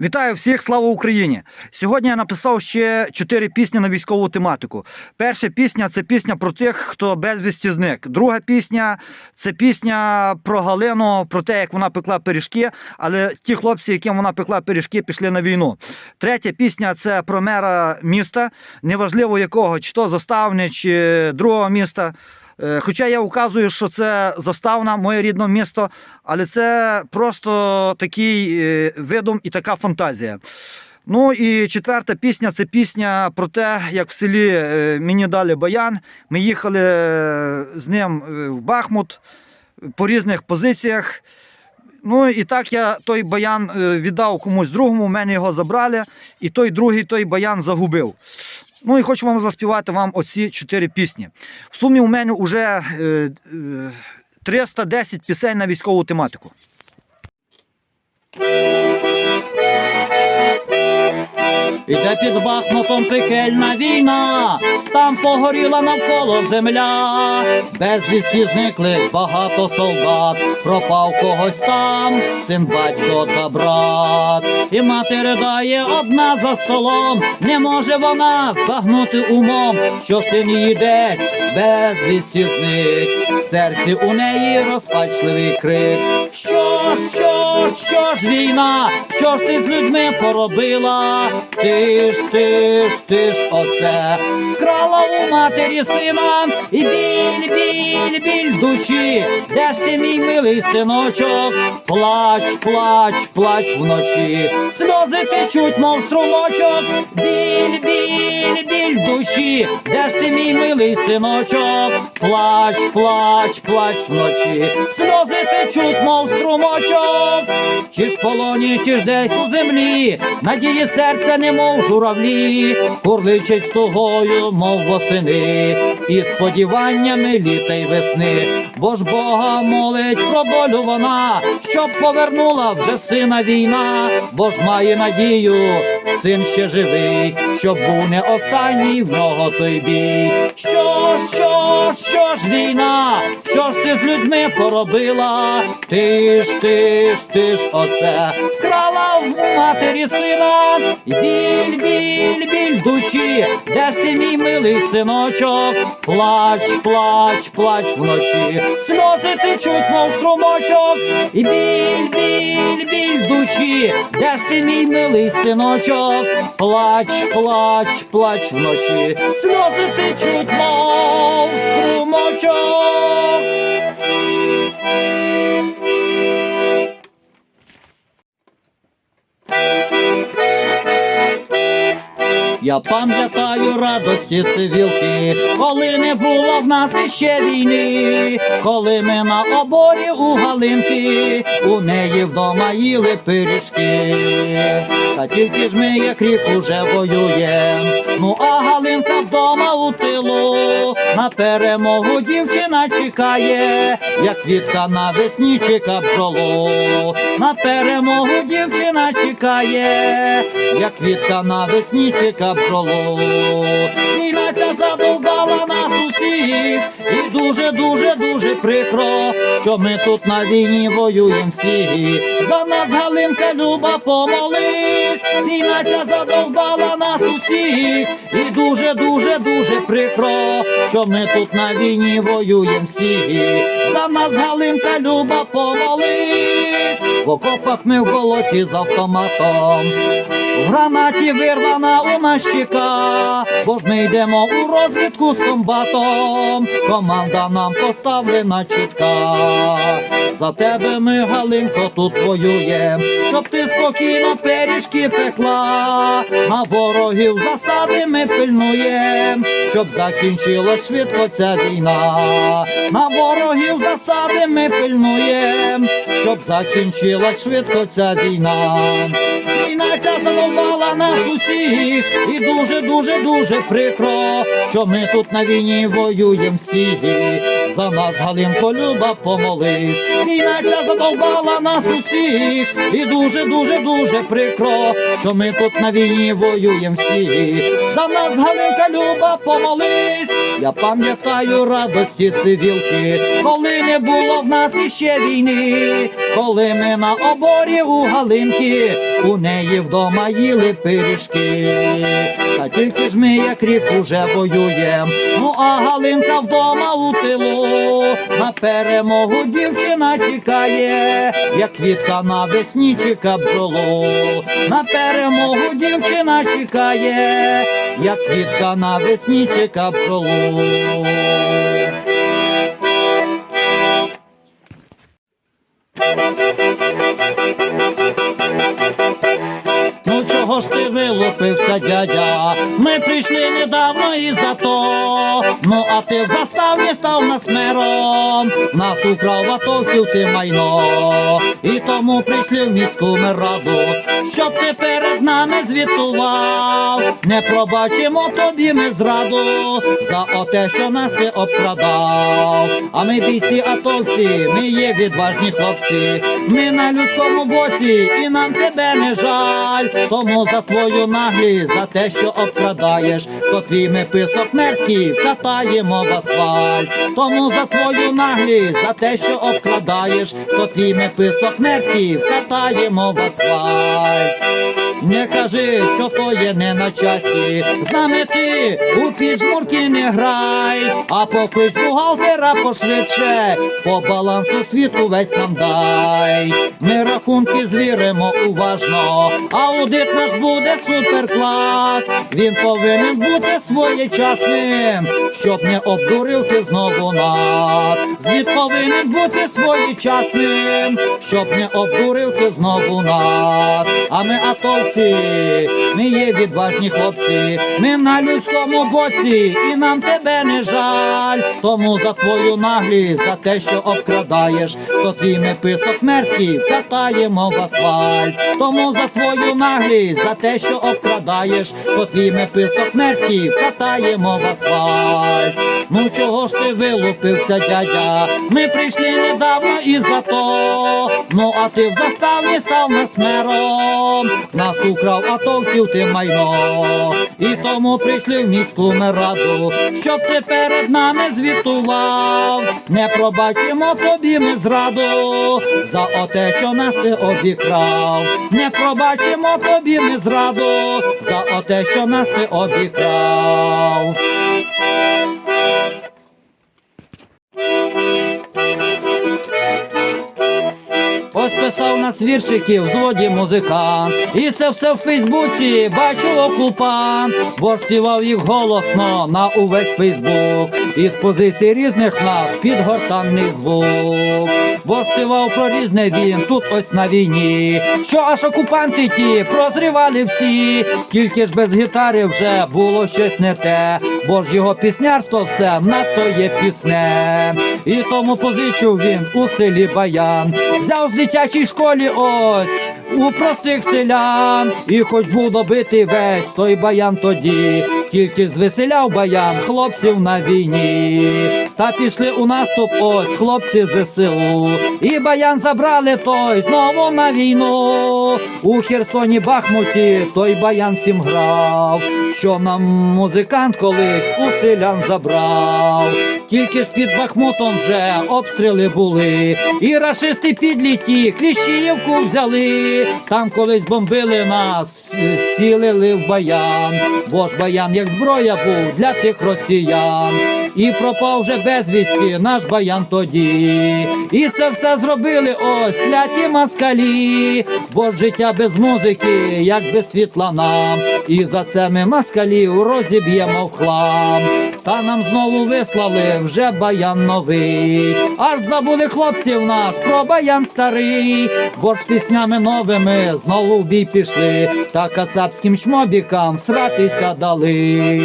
Вітаю всіх, слава Україні! Сьогодні я написав ще чотири пісні на військову тематику. Перша пісня це пісня про тих, хто безвісті зник. Друга пісня це пісня про Галину, про те, як вона пекла пиріжки, але ті хлопці, яким вона пекла пиріжки, пішли на війну. Третя пісня це про мера міста, неважливо якого, чи то заставне, чи другого міста. Е, Хоча я вказую, що це заставна, моє рідне місто, але це просто такий е, видум і така фантазія. Ну і четверта пісня це пісня про те, як в селі е, мені дали баян. Ми їхали з ним в Бахмут по різних позиціях. Ну і так я той баян віддав комусь другому, в мене його забрали, і той другий той баян загубив. Ну і хочу вам заспівати вам оці чотири пісні. В сумі у мене вже е, е, 310 пісень на військову тематику. Іде під Бахмутом пекельна війна, там погоріла навколо земля, безвісті зникли багато солдат, пропав когось там, син, батько та брат. І мати ридає одна за столом, не може вона збагнути умом, що син її десь безвісті зник. В серці у неї розпачливий крик. Що, що, що ж війна? Що ж ти з людьми поробила? Ти ж, ти ж, ти ж оце вкрала у матері сина і біль, біль, біль душі. Де ж ти, мій милий синочок? Плач, плач, плач вночі. Сльози течуть, мов струмочок. Біль, біль, біль в душі. Де ж ти, мій милий синочок? Плач, плач, плач вночі. Сльози течуть, мов струмочок. Чи ж в полоні, чи ж десь у землі, надії серця, немов журавлі, курличить тугою, мов восени, і сподіваннями літа й весни, бо ж Бога молить про долю вона, щоб повернула вже сина війна, бо ж має надію, син ще живий, щоб був не останній в нього той бій. Що, що, що ж війна? Що ж ти з людьми поробила? Ти ж, ти ж, ти ж оце вкрала в матері сина. Біль, біль душі, де ж ти мій милий синочок? Плач, плач, плач вночі, сльози течуть, мов струмочок. І біль, біль, біль душі, де ж ти мій милий синочок? Плач, плач, плач вночі, сльози течуть, Пам'ятаю радості цивілки, коли не було в нас іще війни, коли ми на оборі у Галинки, у неї вдома їли пиріжки. Та тільки ж ми, як рік, уже воюєм. Ну а Галинка вдома у тилу, на перемогу дівчина чекає, як квітка навесні чека бджолу. На перемогу чекає, як квітка навесні чека бджолу. Війна ця задовбала нас усіх, і дуже, дуже, прикро, що ми тут на війні воюємо всі. За нас Галинка Люба помолись, війна задовбала нас усіх, і дуже, дуже, прикро, що ми тут на війні воюємо всі. За нас Галинка Люба помолись, в окопах ми в болоті з автоматом. В гранаті вирвана у нас щека, бо ж ми йдемо у розвідку з комбатом. Команда нам поставлена чітка. За тебе ми, Галинко, тут воюєм, щоб ти спокійно пиріжки пекла. На ворогів засади ми пильнуєм, щоб закінчилась швидко ця війна. На ворогів засади ми пильнуєм, щоб закінчилась швидко ця війна. Війна ця задовбала нас усіх, і дуже, дуже, дуже прикро, що ми тут на війні воюємо всі. За нас Галинко Люба помолись. Війна ця задовбала нас усіх, і дуже, дуже, дуже прикро, що ми тут на війні воюємо всі. За нас Галинка Люба помолись. Я пам'ятаю радості цивілки, коли не було в нас іще війни, коли ми на оборі у Галинки, у неї вдома їли пиріжки. Та тільки ж ми як рік уже воюєм, ну а Галинка вдома у тилу, на перемогу дівчина чекає, як квітка навесні чека бджолу, на перемогу дівчина чекає, як квітка навесні чека бджолу. Ну чого ж ти вилупився, дядя? Ми прийшли недавно і за то. Ну а ти в заставні став нас мером. Нас украв атовців ти майно. І тому прийшли в міську раду, щоб ти перед нами звітував. Не пробачимо тобі ми зраду за оте, що нас ти обкрадав. А ми бійці атовці, ми є відважні хлопці. Ми на людському боці, і нам тебе не жаль. Тому за твою наглість, за те, що обкрадаєш, то твій ми писок мерзкий катаємо в асфальт. Тому за твою наглість, за те, що обкрадаєш, то твій ми писок мерзкий катаємо в асфальт. Bye. Не кажи, що то є не на часі. З нами ти у піджмурки не грай, а поклич бухгалтера пошвидше, по балансу світу весь нам дай. Ми рахунки звіримо уважно, аудит наш буде суперклас. Він повинен бути своєчасним, щоб не обдурив ти знову нас. Звіт повинен бути своєчасним, щоб не обдурив ти знову нас. А ми атовці, ми є відважні хлопці, ми на людському боці, і нам тебе не жаль. Тому за твою наглість, за те, що обкрадаєш, то твій ми писок мерзкий катаємо в асфальт. Тому за твою наглість, за те, що обкрадаєш, то твій ми писок мерзкий катаємо в асфальт. Ну чого ж ти вилупився, дядя? Ми прийшли недавно і за то. Ну а ти в заставні став нас мером. Нас украв атовців ти майно. І тому прийшли в міську раду, щоб ти перед нами звітував. Не пробачимо тобі ми зраду за оте, що нас ти обікрав. Не пробачимо тобі ми зраду за оте, що нас ти обікрав. Писав нас віршиків в злоді музикант. І це все в Фейсбуці бачу окупант, бо співав їх голосно на увесь Фейсбук. Із позицій різних нас підгортанний звук. Бо співав про різне він тут ось на війні. Що аж окупанти ті прозрівали всі, тільки ж без гітари вже було щось не те, бо ж його піснярство все надто є пісне. І тому позичив він у селі Баян, взяв з дитячій школі ось. У простих селян, і хоч був добитий весь той баян тоді, тільки звеселяв баян хлопців на війні. Та пішли у наступ ось хлопці ЗСУ. І баян забрали той знову на війну. У Херсоні Бахмуті той баян всім грав, що нам музикант колись у селян забрав. Тільки ж під Бахмутом вже обстріли були, і рашисти підліті Кліщіївку взяли. Там колись бомбили нас, сілили в баян, бо ж баян як зброя був для тих росіян. І пропав вже безвісті наш баян тоді. І це все зробили ось кляті москалі, бо життя без музики, як без світла нам. І за це ми москалів розіб'ємо в хлам. Та нам знову вислали вже баян новий. Аж забули хлопці в нас про баян старий, бо ж з піснями новими знову в бій пішли, та кацапським шмобікам всратися дали.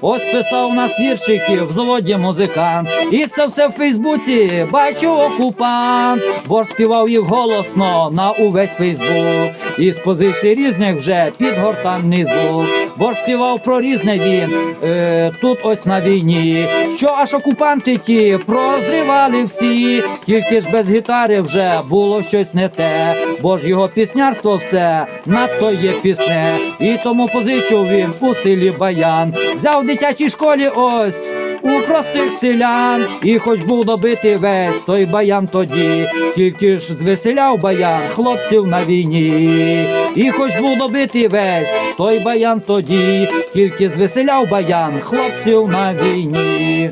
Ось писав нас віршиків в заводі музикант. І це все в Фейсбуці бачу окупант, бо співав їх голосно на увесь Фейсбук. І з позицій різних вже підгортанний звук. Бо співав про різне він е, тут ось на війні. Що аж окупанти ті прозрівали всі, тільки ж без гітари вже було щось не те, бо ж його піснярство все надто є пісне. І тому позичив він у селі Баян. Взяв в дитячій школі ось у простих селян, і хоч був добитий весь той баян тоді, тільки ж звеселяв баян хлопців на війні, і хоч був добитий весь той баян тоді, тільки звеселяв баян хлопців на війні.